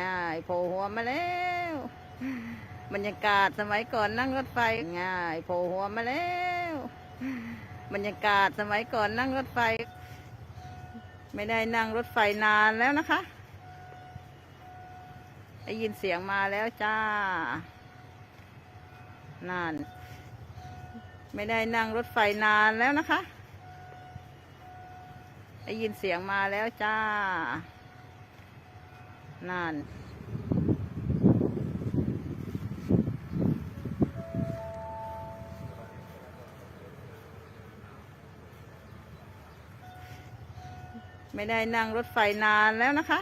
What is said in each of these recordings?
ง่ายโผล่หัวมาแล้วบรรยากาศสมัยก่อนนั่งรถไฟง่ายโผล่หัวมาแล้วบรรยากาศสมัยก่อนนั่งรถไฟ ไม่ได้นั่งรถไฟนานแล้วนะคะได้ยินเสียงมาแล้วจ้านาน ไม่ได้นั่งรถไฟนานแล้วนะคะได้ยินเสียงมาแล้วจ้า นานไม่ได้นั่งรถไฟนานแล้วนะคะ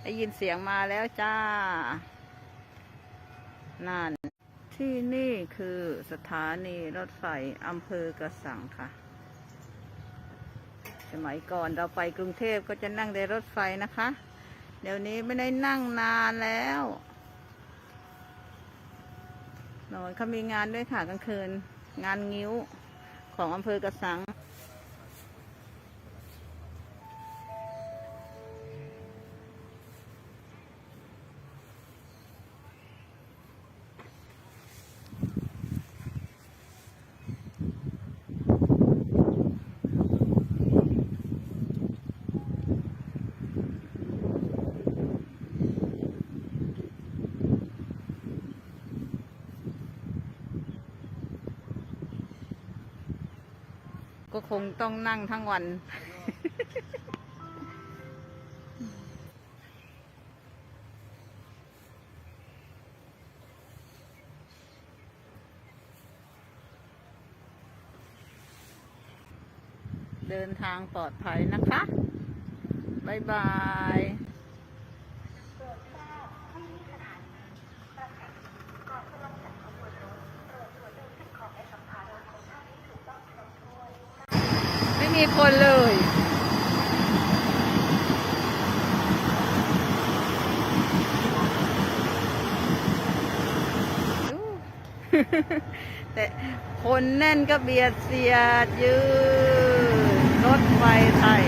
ได้ยินเสียงมาแล้วจ้านานที่นี่คือสถานีรถไฟอำเภอกระสังค่ะ สมัยก่อนเราไปกรุงเทพก็จะนั่งในรถไฟนะคะ เดี๋ยวนี้ไม่ได้นั่งนานแล้วนอนเขามีงานด้วยค่ะกลางคืน งานงิ้วของอำเภอกระสัง ก็ คงต้องนั่งทั้งวัน เดินทางปลอดภัยนะคะ บ๊ายบาย มีคนเลย แต่คนแน่นก็เบียดเสียดยืดรถไฟไทย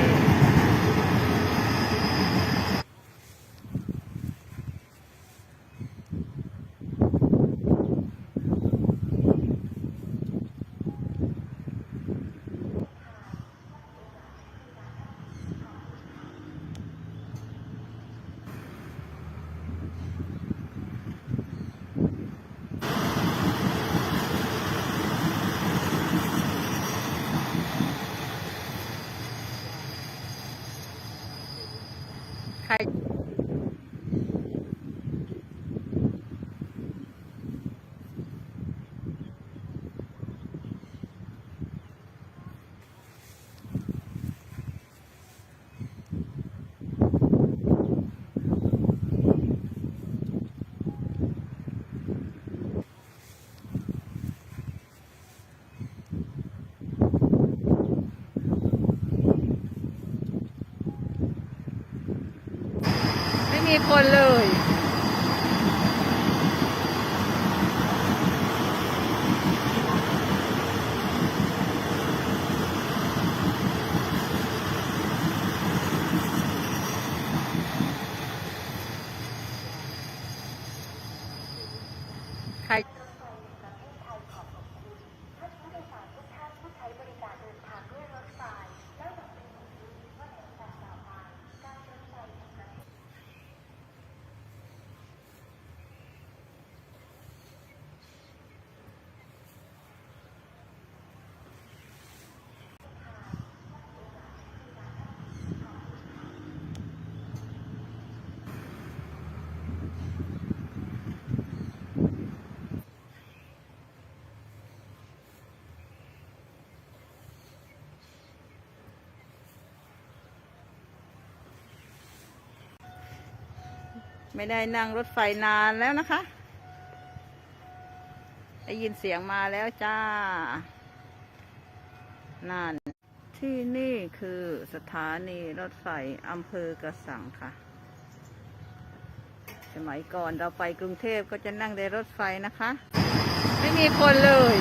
คนเลย ใคร ไม่ได้นั่งรถไฟนานแล้วนะคะ ได้ยินเสียงมาแล้วจ้านานที่นี่คือสถานีรถไฟอำเภอกระสังค่ะ สมัยก่อนเราไปกรุงเทพก็จะนั่งในรถไฟนะคะ ไม่มีคนเลย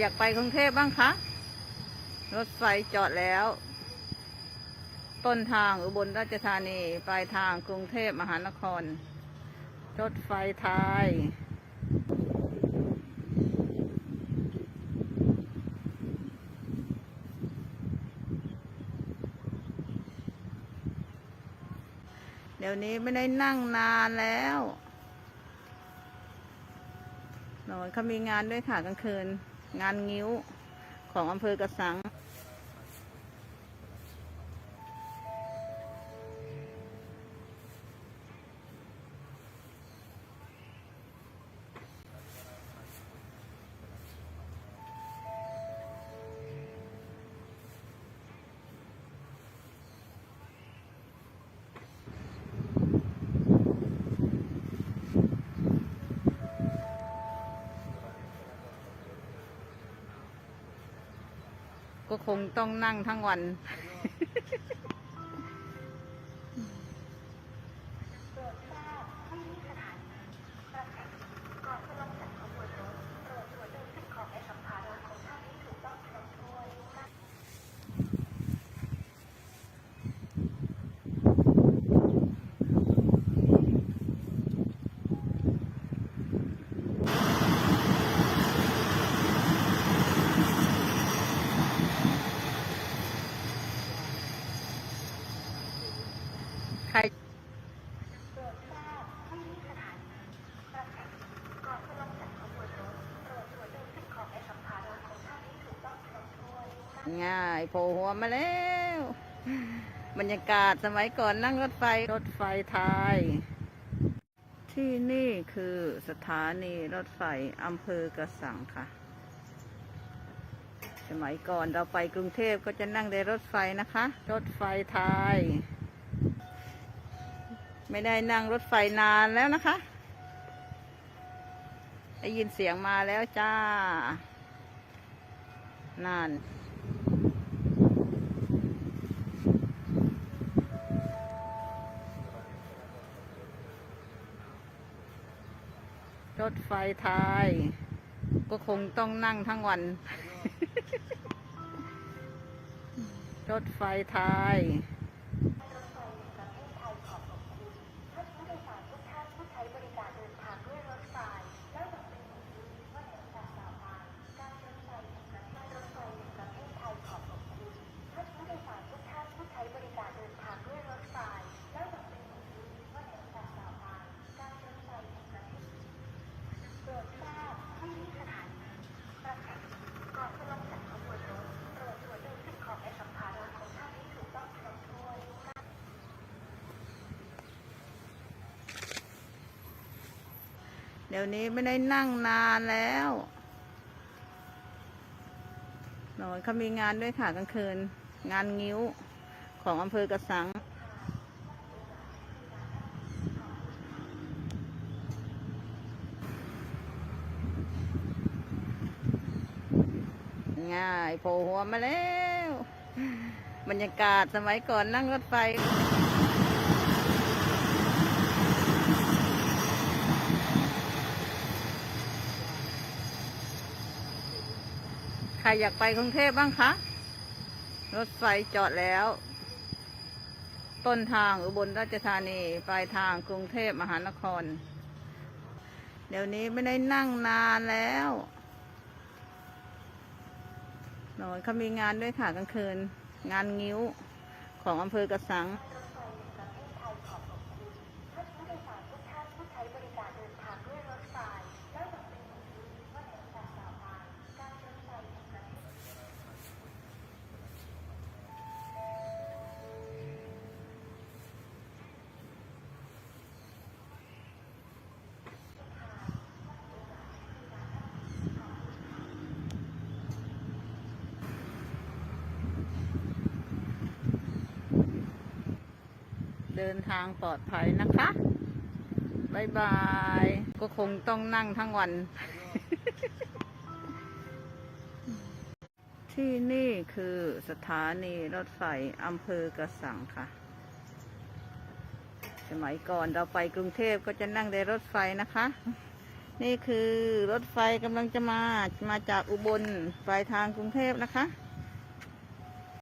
อยากไปกรุงเทพบ้างคะ รถไฟจอดแล้ว ต้นทางอุบลราชธานี ปลายทางกรุงเทพมหานคร รถไฟไทย เดี๋ยวนี้ไม่ได้นั่งนานแล้วหนอยเขามีงานด้วยค่ะกลางคืน งานงิ้วของอำเภอกระสัง คงต้องนั่งทั้งวัน โผล่หัวมาแล้วบรรยากาศสมัยก่อนนั่งรถไฟรถไฟไทย ที่นี่คือสถานีรถไฟอำเภอกระสังค่ะ สมัยก่อนเราไปกรุงเทพก็จะนั่งในรถไฟนะคะ รถไฟไทย ไม่ได้นั่งรถไฟนานแล้วนะคะได้ยินเสียงมาแล้วจ้านาน รถไฟไทย ก็คงต้องนั่งทั้งวัน รถไฟไทย เดี๋ยวนี้ไม่ได้นั่งนานแล้วหนอยเขามีงานด้วยค่ะกลางคืน งานงิ้วของอำเภอกระสังง่ายโผล่หัวมาแล้ว บรรยากาศสมัยก่อนนั่งรถไฟ ใครอยากไปกรุงเทพบ้างคะ รถไฟจอดแล้ว ต้นทางอุบลราชธานี ปลายทางกรุงเทพมหานคร เดี๋ยวนี้ไม่ได้นั่งนานแล้วหนอยเขามีงานด้วยค่ะกลางคืน งานงิ้วของอำเภอกระสัง เดินทางปลอดภัยนะคะบายบาย ก็คงต้องนั่งทั้งวัน ที่นี่คือสถานีรถไฟอำเภอกระสังค่ะ สมัยก่อนเราไปกรุงเทพก็จะนั่งในรถไฟนะคะ นี่คือรถไฟกำลังจะมา มาจากอุบลปลายทางกรุงเทพนะคะ